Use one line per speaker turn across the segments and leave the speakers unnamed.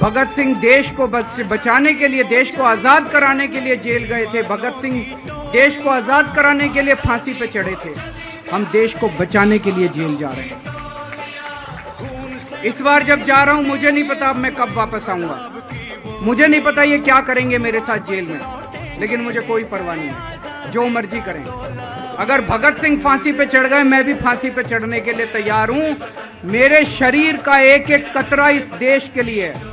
भगत सिंह देश को बचाने के लिए, देश को आज़ाद कराने के लिए जेल गए थे। भगत सिंह देश को आज़ाद कराने के लिए फांसी पे चढ़े थे। हम देश को बचाने के लिए जेल जा रहे हैं। इस बार जब जा रहा हूँ, मुझे नहीं पता अब मैं कब वापस आऊँगा। मुझे नहीं पता ये क्या करेंगे मेरे साथ जेल में। लेकिन मुझे कोई परवाह नहीं है। जो मर्ज़ी करें। अगर भगत सिंह फांसी पे चढ़ गए, मैं भी फांसी पे चढ़ने के लिए तैयार हूँ। मेरे शरीर का एक एक कतरा इस देश के लिए है।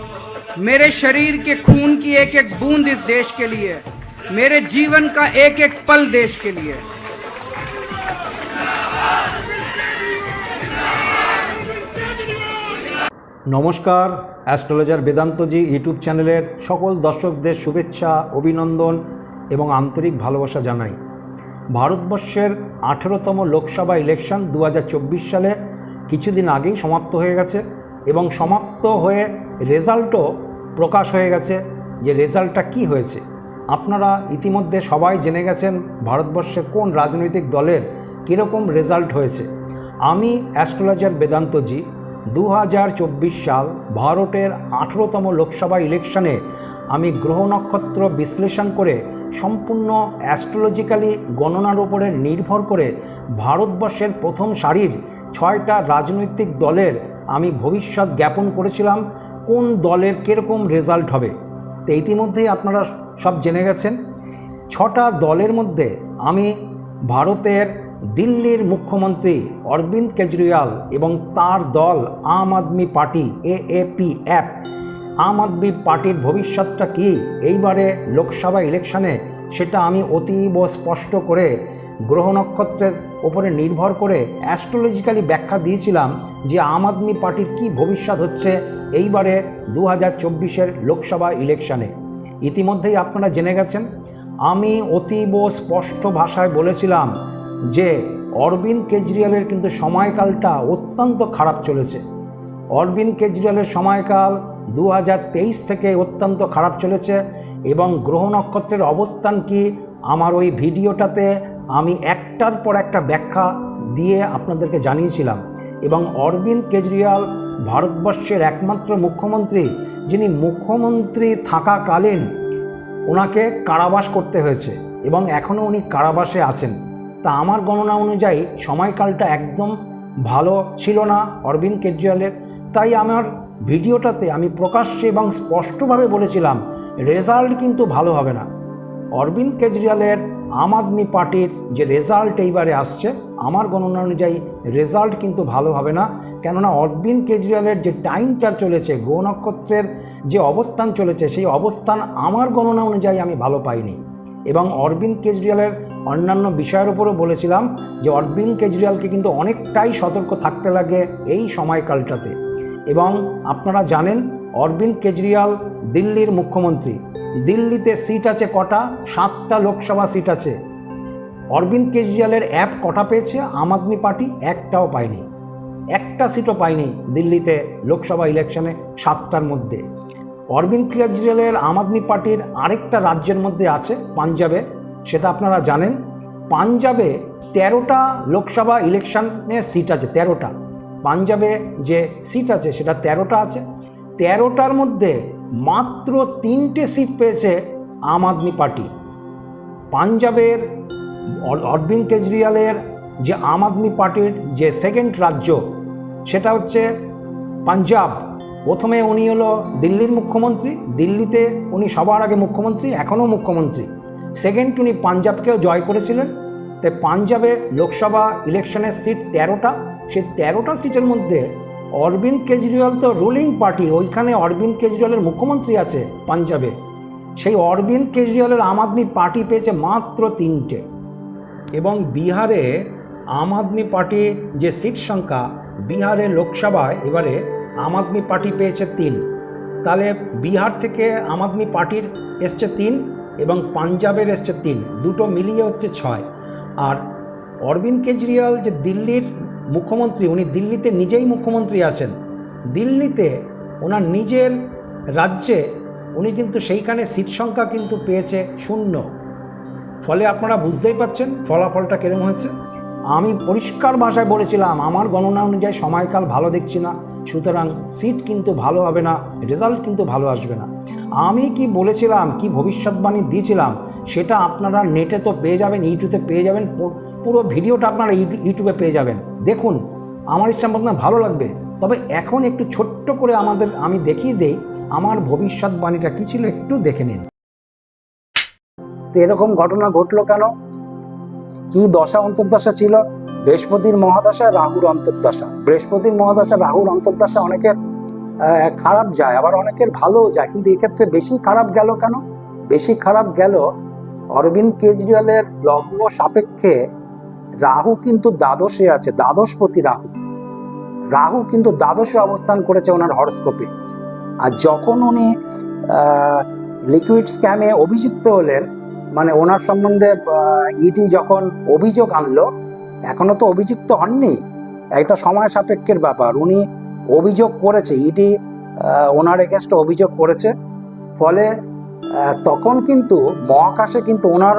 मेरे शरीर के खून की एक एक बूंद इस देश के लिए है मेरे जीवन का एक एक पल देश के लिए है
নমস্কার অ্যাস্ট্রোলজার বেদান্তজি ইউটিউব চ্যানেলের সকল দর্শকদের শুভেচ্ছা অভিনন্দন এবং আন্তরিক ভালোবাসা জানাই ভারতবর্ষের আঠেরোতম লোকসভা ইলেকশন দু সালে কিছুদিন আগেই সমাপ্ত হয়ে গেছে এবং সমাপ্ত হয়ে রেজাল্টও প্রকাশ হয়ে গেছে যে রেজাল্টটা কি হয়েছে। আপনারা ইতিমধ্যে সবাই জেনে গেছেন ভারতবর্ষে কোন রাজনৈতিক দলের কীরকম রেজাল্ট হয়েছে। আমি অ্যাস্ট্রোলজার বেদান্তজি দু হাজার চব্বিশ সাল ভারতের আঠেরোতম লোকসভা ইলেকশনে আমি গ্রহ নক্ষত্র বিশ্লেষণ করে সম্পূর্ণ অ্যাস্ট্রোলজিক্যালি গণনার উপরে নির্ভর করে ভারতবর্ষের প্রথম সারির ছয়টা রাজনৈতিক দলের আমি ভবিষ্যৎ জ্ঞাপন করেছিলাম। কোন দলের কীরকম রেজাল্ট হবে? তো ইতিমধ্যেই আপনারা সব জেনে গেছেন। ছটা দলের মধ্যে আমি ভারতের দিল্লির মুখ্যমন্ত্রী অরবিন্দ কেজরিওয়াল এবং তার দল Aam Aadmi party AAP AAP Aam Aadmi পার্টির ভবিষ্যৎটা কী? এইবারে লোকসভা ইলেকশনে সেটা আমি অতীব স্পষ্ট করে গ্রহ নক্ষত্রের ওপরে নির্ভর করে অ্যাস্ট্রোলজিক্যালি ব্যাখ্যা দিয়েছিলাম যে আম আদমি পার্টির কী ভবিষ্যৎ হচ্ছে এইবারে দু হাজার চব্বিশের লোকসভা ইলেকশানে। ইতিমধ্যেই আপনারা জেনে গেছেন, আমি অতীব স্পষ্ট ভাষায় বলেছিলাম যে অরবিন্দ কেজরিওয়ালের কিন্তু সময়কালটা অত্যন্ত খারাপ চলেছে। অরবিন্দ কেজরিওয়ালের সময়কাল দু হাজার তেইশ থেকে অত্যন্ত খারাপ চলেছে এবং গ্রহ নক্ষত্রের অবস্থান কি? আমার ওই ভিডিওটাতে আমি একটার পর একটা ব্যাখ্যা দিয়ে আপনাদেরকে জানিয়েছিলাম এবং অরবিন্দ কেজরিওয়াল ভারতবর্ষের একমাত্র মুখ্যমন্ত্রী, যিনি মুখ্যমন্ত্রী থাকাকালীন ওনাকে কারাবাস করতে হয়েছে এবং এখনও উনি কারাবাসে আছেন। তা আমার গণনা অনুযায়ী সময়কালটা একদম ভালো ছিল না অরবিন্দ কেজরিওয়ালের। তাই আমার ভিডিওটাতে আমি প্রকাশ্যে এবং স্পষ্টভাবে বলেছিলাম, রেজাল্ট কিন্তু ভালো হবে না। অরবিন্দ কেজরিওয়ালের আম আদমি পার্টির যে রেজাল্ট এইবারে আসছে, আমার গণনা অনুযায়ী রেজাল্ট কিন্তু ভালো হবে না। কেননা অরবিন্দ কেজরিওয়ালের যে টাইমটা চলেছে, গো নক্ষত্রের যে অবস্থান চলেছে, সেই অবস্থান আমার গণনা অনুযায়ী আমি ভালো পাইনি। এবং অরবিন্দ কেজরিওয়ালের অন্যান্য বিষয়ের উপরও বলেছিলাম যে অরবিন্দ কেজরিওয়ালকে কিন্তু অনেকটাই সতর্ক থাকতে লাগে এই সময়কালটাতে। এবং আপনারা জানেন অরবিন্দ কেজরিওয়াল, দিল্লির মুখ্যমন্ত্রী। দিল্লিতে সিট আছে কটা? সাতটা লোকসভা সিট আছে। অরবিন্দ কেজরিওয়ালের অ্যাপ কটা পেয়েছে? আম আদমি পার্টি একটাও পায়নি। একটা সিটও পায়নি দিল্লিতে লোকসভা ইলেকশনে সাতটার মধ্যে। অরবিন্দ কেজরিওয়ালের আম আদমি পার্টির আরেকটা রাজ্যের মধ্যে আছে, পাঞ্জাবে। সেটা আপনারা জানেন। পাঞ্জাবে তেরোটা লোকসভা ইলেকশনের সিট আছে, তেরোটা। পাঞ্জাবে যে সিট আছে, সেটা তেরোটা আছে। তেরোটার মধ্যে মাত্র তিনটে সিট পেয়েছে আম আদমি পার্টি। পাঞ্জাবের অরবিন্দ কেজরিওয়ালের যে আম আদমি পার্টির যে সেকেন্ড রাজ্য, সেটা হচ্ছে পাঞ্জাব। প্রথমে উনি হলো দিল্লির মুখ্যমন্ত্রী, দিল্লিতে উনি সবার আগে মুখ্যমন্ত্রী, এখনও মুখ্যমন্ত্রী। সেকেন্ড উনি পাঞ্জাবকেও জয় করেছিলেন। তাই পাঞ্জাবে লোকসভা ইলেকশনের সিট তেরোটা, সেই তেরোটা সিটের মধ্যে অরবিন্দ কেজরিওয়াল তো রুলিং পার্টি ওইখানে অরবিন্দ কেজরিওয়ালের মুখ্যমন্ত্রী আছে পাঞ্জাবে। সেই অরবিন্দ কেজরিওয়ালের আম আদমি পার্টি পেয়েছে মাত্র তিনটে। এবং বিহারে আম আদমি পার্টির যে সিট সংখ্যা, বিহারে লোকসভায় এবারে আম আদমি পার্টি পেয়েছে তিন। তাহলে বিহার থেকে আম আদমি পার্টির এসছে তিন এবং পাঞ্জাবের এসছে তিন। দুটো মিলিয়ে হচ্ছে ছয়। আর অরবিন্দ কেজরিওয়াল যে দিল্লির মুখ্যমন্ত্রী, উনি দিল্লিতে নিজেই মুখ্যমন্ত্রী আছেন। দিল্লিতে ওনার নিজের রাজ্যে উনি কিন্তু সেইখানে সিট সংখ্যা কিন্তু পেয়েছে শূন্য। ফলে আপনারা বুঝতেই পাচ্ছেন ফলাফলটা কিরম হয়েছে। আমি পরিষ্কার ভাষায় বলেছিলাম, আমার গণনা অনুযায়ী সময়কাল ভালো দেখছি না, সুতরাং সিট কিন্তু ভালো হবে না, রেজাল্ট কিন্তু ভালো আসবে না। আমি কি বলেছিলাম, কি ভবিষ্যৎবাণী দিয়েছিলাম, সেটা আপনারা নেটে তো পেয়ে যাবেন, ইউটিউবে পেয়ে যাবেন পুরো ভিডিওটা আপনারা ইউটিউ- ইউটিউবে পেয়ে যাবেন। দেখুন, আমার ইচ্ছা মতন ভালো লাগবে। তবে এখন একটু ছোট্ট করে আমাদের, আমি দেখিয়ে দেই, আমার ভবিষ্যৎবাণীটা কী ছিল একটু দেখে নিন। এরকম ঘটনা ঘটলো কেন? কি দশা অন্তর্দশা ছিল? বৃহস্পতির মহাদশা, রাহুর অন্তর্দশা। বৃহস্পতির মহাদশা, রাহুর অন্তর্দশা অনেকের খারাপ যায়, আবার অনেকের ভালোও যায়। কিন্তু এক্ষেত্রে বেশি খারাপ গেল কেন? বেশি খারাপ গেল অরবিন্দ কেজরিওয়ালের লগ্ন সাপেক্ষে রাহু কিন্তু দ্বাদশে আছে, দ্বাদশপতি রাহু। রাহু কিন্তু দ্বাদশে অবস্থান করেছে ওনার হরস্কোপে। আর যখন উনি লিকুইড স্ক্যামে অভিযুক্ত হলেন মানে ওনার সম্বন্ধে ইডি যখন অভিযোগ আনলো, এখনও তো অভিযুক্ত হননি। একটা সময় সাপেক্ষের ব্যাপার। উনি অভিযোগ করেছে ইডি ওনার এগেনস্টে অভিযোগ করেছে। ফলে তখন কিন্তু মহাকাশে কিন্তু ওনার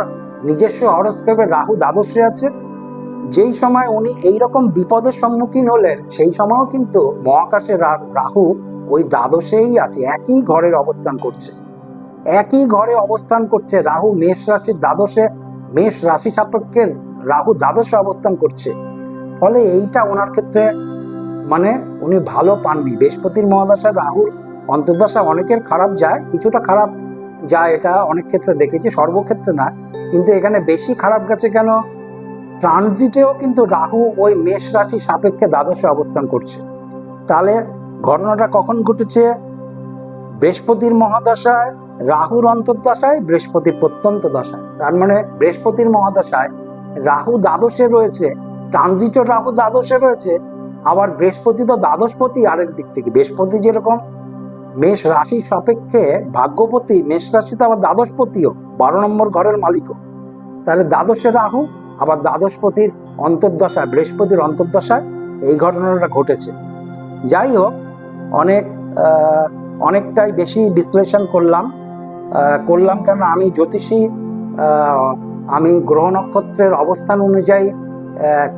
নিজস্ব হরস্কোপে রাহু দ্বাদশে আছে। যেই সময় উনি এই রকম বিপদের সম্মুখীন হলেন, সেই সময়ও কিন্তু মহাকাশে রাহু ওই দ্বাদশেই আছে, একই ঘরের অবস্থান করছে। একই ঘরে অবস্থান করছে রাহু মেষ রাশির দ্বাদশে, মেষ রাশি সাপেক্ষে রাহু দ্বাদশে অবস্থান করছে। ফলে এইটা ওনার ক্ষেত্রে মানে উনি ভালো পাননি। বৃহস্পতির মহাদশা রাহুর অন্তর্দশা অনেকের খারাপ যায়, কিছুটা খারাপ যায় এটা অনেক ক্ষেত্রে দেখেছি, সর্বক্ষেত্রে না। কিন্তু এখানে বেশি খারাপ গেছে কেন? ট্রানজিটেও কিন্তু রাহু ওই মেষ রাশি সাপেক্ষে দ্বাদশে অবস্থান করছে। তাহলে ঘটনাটা কখন ঘটেছে? বৃহস্পতির মহাদশায়, রাহুর অন্তর্দশায়, বৃহস্পতির প্রত্যন্ত দশায়। তার মানে বৃহস্পতির মহাদশায় রাহু দ্বাদশে রয়েছে, ট্রানজিটও রাহু দ্বাদশে রয়েছে, আবার বৃহস্পতি তো দ্বাদশপতি আরেক দিক থেকে। বৃহস্পতি যেরকম মেষ রাশির সাপেক্ষে ভাগ্যপতি, মেষ রাশি তো আবার দ্বাদশপতিও, বারো নম্বর ঘরের মালিকও। তাহলে দ্বাদশে রাহু আবার দ্বাদশপতির অন্তর্দশায়, বৃহস্পতির অন্তর্দশায় এই ঘটনাটা ঘটেছে। যাই হোক, অনেক অনেকটাই বেশি বিশ্লেষণ করলাম। করলাম কেন আমি জ্যোতিষী আমি গ্রহ নক্ষত্রের অবস্থান অনুযায়ী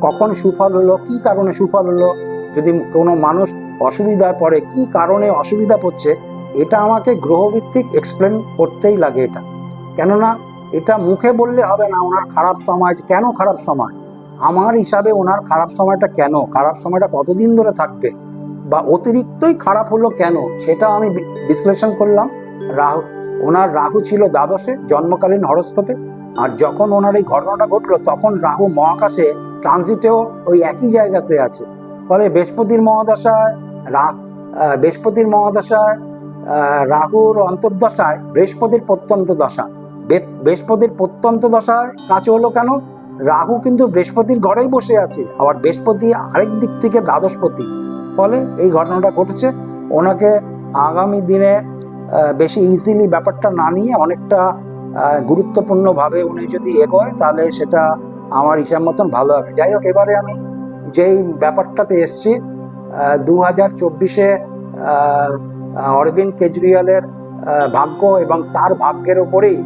কখন সুফল হলো, কি কারণে সুফল হলো, যদি কোনো মানুষ অসুবিধায় পড়ে, কি কারণে অসুবিধা পড়ছে, এটা আমাকে গ্রহভিত্তিক এক্সপ্লেন করতেই লাগে এটা। কেননা এটা মুখে বললে হবে না, ওনার খারাপ সময়, কেন খারাপ সময়? আমার হিসাবে ওনার খারাপ সময়টা কেন? খারাপ সময়টা কতদিন ধরে থাকবে? বা অতিরিক্তই খারাপ হলো কেন? সেটা আমি বিশ্লেষণ করলাম। রাহু, ওনার রাহু ছিল দ্বাদশে, জন্মকালীন হরস্কোপে। আর যখন ওনার এই ঘটনাটা ঘটলো, তখন রাহু মহাকাশে ট্রানজিটেও ওই একই জায়গাতে আছে। ফলে বৃহস্পতির মহাদশায় রা বৃহস্পতির মহাদশায় রাহুর অন্তর্দশায়, বৃহস্পতির প্রত্যন্ত দশা। বৃহস্পতির প্রত্যন্ত দশায় কাছে হলো কেন? রাহু কিন্তু বৃহস্পতির ঘরেই বসে আছে। আবার বৃহস্পতি আরেক দিক থেকে দ্বাদশপতি। ফলে এই ঘটনাটা ঘটেছে। ওনাকে আগামী দিনে বেশি ইজিলি ব্যাপারটা না নিয়ে অনেকটা গুরুত্বপূর্ণভাবে উনি যদি এগোয়, তাহলে সেটা আমার হিসাব মতন ভালো হবে। যাই হোক এবারে আমি যেই ব্যাপারটাতে এসছি দু হাজার চব্বিশে অরবিন্দ কেজরিওয়ালের ভাগ্য এবং তার ভাগ্যের ওপরেই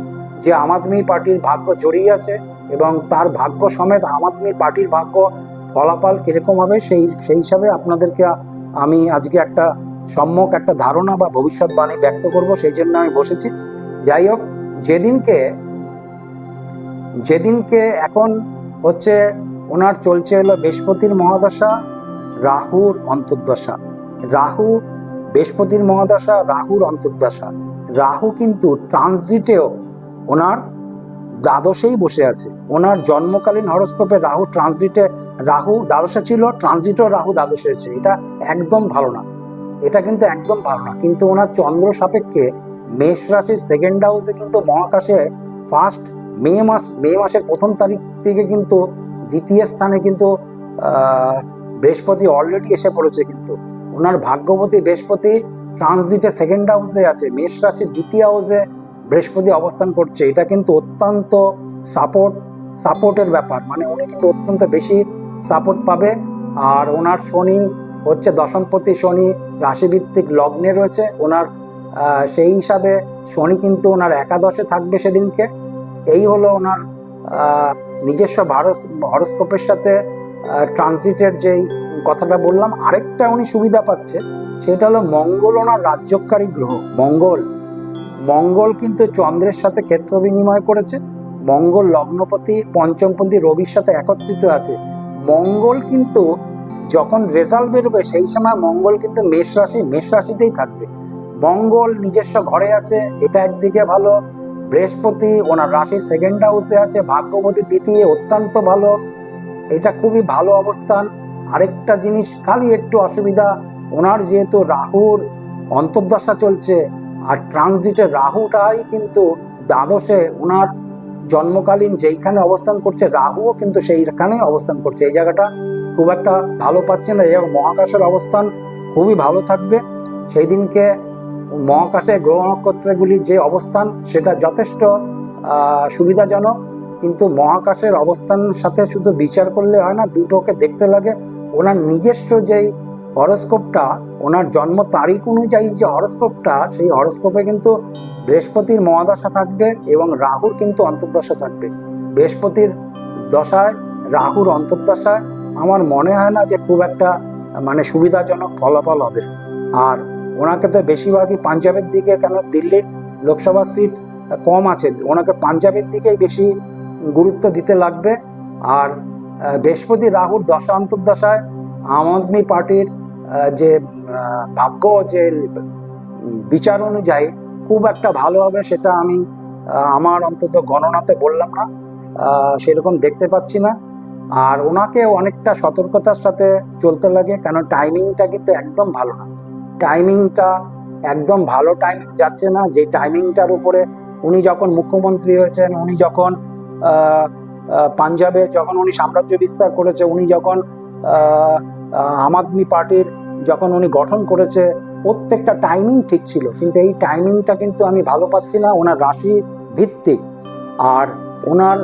যে আম আদমি পার্টির ভাগ্য জড়িয়ে আছে এবং তার ভাগ্য সমেত আম আদমি পার্টির ভাগ্য ফলাফল কীরকম হবে সেই সেই হিসাবে আপনাদেরকে আমি আজকে একটা সম্যক একটা ধারণা বা ভবিষ্যৎবাণী ব্যক্ত করব, সেই জন্য আমি বসেছি। যাই হোক, যেদিনকে যেদিনকে এখন হচ্ছে ওনার চলছে হলো বৃহস্পতির মহাদশা, রাহুর অন্তর্দশা। রাহু বৃহস্পতির মহাদশা, রাহুর অন্তর্দশা। রাহু কিন্তু ট্রানজিটেও ওনার দ্বাদশেই বসে আছে। ওনার জন্মকালীন হরস্কোপে রাহু ট্রানজিটে রাহু দ্বাদশে ছিল ট্রানজিটও রাহু দ্বাদশে আছে এটা একদম ভালো না। এটা কিন্তু একদম ভালো না। কিন্তু ওনার চন্দ্র সাপেক্ষে মেষ রাশির সেকেন্ড হাউসে কিন্তু মহাকাশে ফার্স্ট মে মাস, মে মাসের প্রথম তারিখ থেকে কিন্তু দ্বিতীয় স্থানে কিন্তু বৃহস্পতি অলরেডি এসে পড়েছে কিন্তু। ওনার ভাগ্যবতী বৃহস্পতি ট্রানজিটে সেকেন্ড হাউসে আছে। মেষ রাশির দ্বিতীয় হাউসে বৃহস্পতি অবস্থান করছে, এটা কিন্তু অত্যন্ত সাপোর্ট সাপোর্টের ব্যাপার। মানে উনি কিন্তু অত্যন্ত বেশি সাপোর্ট পাবে। আর ওনার শনি হচ্ছে দশমপতি শনি, রাশিভিত্তিক লগ্নে রয়েছে। ওনার সেই হিসাবে শনি কিন্তু ওনার একাদশে থাকবে সেদিনকে। এই হলো ওনার নিজস্ব ভারত হরস্কোপের সাথে ট্রানজিটের যেই কথাটা বললাম, আরেকটা উনি সুবিধা পাচ্ছে, সেটা হলো মঙ্গল ওনার রাজ্যকারী গ্রহ, মঙ্গল। মঙ্গল কিন্তু চন্দ্রের সাথে ক্ষেত্র বিনিময় করেছে। মঙ্গল লগ্নপতি, পঞ্চমপন্থী রবির সাথে একত্রিত আছে। মঙ্গল কিন্তু যখন রেজাল্ট বেরোবে, সেই সময় মঙ্গল কিন্তু মেষ রাশি, মেষ রাশিতেই থাকবে। মঙ্গল নিজস্ব ঘরে আছে, এটা একদিকে ভালো। বৃহস্পতি ওনার রাশি সেকেন্ড হাউসে আছে ভাগ্যবতী দ্বিতীয় অত্যন্ত ভালো। এটা খুবই ভালো অবস্থান। আরেকটা জিনিস, খালি একটু অসুবিধা, ওনার যেহেতু রাহুর অন্তর্দশা চলছে আর ট্রানজিটে রাহুটাই কিন্তু দ্বাদশে ওনার জন্মকালীন যেইখানে অবস্থান করছে, রাহুও কিন্তু সেইখানে অবস্থান করছে। এই জায়গাটা খুব একটা ভালো পাচ্ছে না। এবং মহাকাশের অবস্থান খুবই ভালো থাকবে। সেই দিনকে মহাকাশে গ্রহ নক্ষত্রগুলির যে অবস্থান, সেটা যথেষ্ট সুবিধাজনক। কিন্তু মহাকাশের অবস্থান সাথে শুধু বিচার করলে হয় না, দুটোকে দেখতে লাগে। ওনার নিজস্ব যেই হরস্কোপটা ওনার জন্ম তারিখ অনুযায়ী যে হরস্কোপটা, সেই হরস্কোপে কিন্তু বৃহস্পতির মহাদশা থাকবে এবং রাহুর কিন্তু অন্তর্দশা থাকবে। বৃহস্পতির দশায় রাহুর অন্তর্দশায় আমার মনে হয় না যে খুব একটা মানে সুবিধাজনক ফলাফল হবে। আর ওনাকে তো বেশিরভাগই পাঞ্জাবের দিকে কেন দিল্লির লোকসভা সিট কম আছে, ওনাকে পাঞ্জাবের দিকেই বেশি গুরুত্ব দিতে লাগবে। আর বৃহস্পতি রাহুর দশা অন্তর্দশায় আম আদমি পার্টির যে ভাগ্য যে বিচার অনুযায়ী খুব একটা ভালো হবে সেটা আমি আমার অন্তত গণনাতে বললাম না। সেরকম দেখতে পাচ্ছি না। আর ওনাকে অনেকটা সতর্কতার সাথে চলতে লাগে, কেন টাইমিংটা কিন্তু একদম ভালো না। টাইমিংটা একদম ভালো টাইমিং যাচ্ছে না। যে টাইমিংটার উপরে উনি যখন মুখ্যমন্ত্রী হয়েছেন, উনি যখন পাঞ্জাবে যখন উনি সাম্রাজ্য বিস্তার করেছে, উনি যখন আম আদমি পার্টির যখন উনি গঠন করেছে, প্রত্যেকটা টাইমিং ঠিক ছিল, কিন্তু এই টাইমিংটা কিন্তু আমি ভালো পাচ্ছি না, ওনার রাশি ভিত্তিক। আর ওনার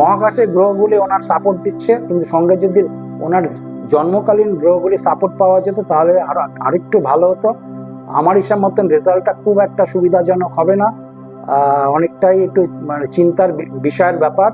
মহাকাশে গ্রহগুলি ওনার সাপোর্ট দিচ্ছে, কিন্তু সঙ্গে যদি ওনার জন্মকালীন গ্রহগুলি সাপোর্ট পাওয়া যেত, তাহলে আরও আরেকটু ভালো হতো। আমার হিসাব মতন রেজাল্টটা খুব একটা সুবিধাজনক হবে না। অনেকটাই একটু মানে চিন্তার বিষয়ের ব্যাপার।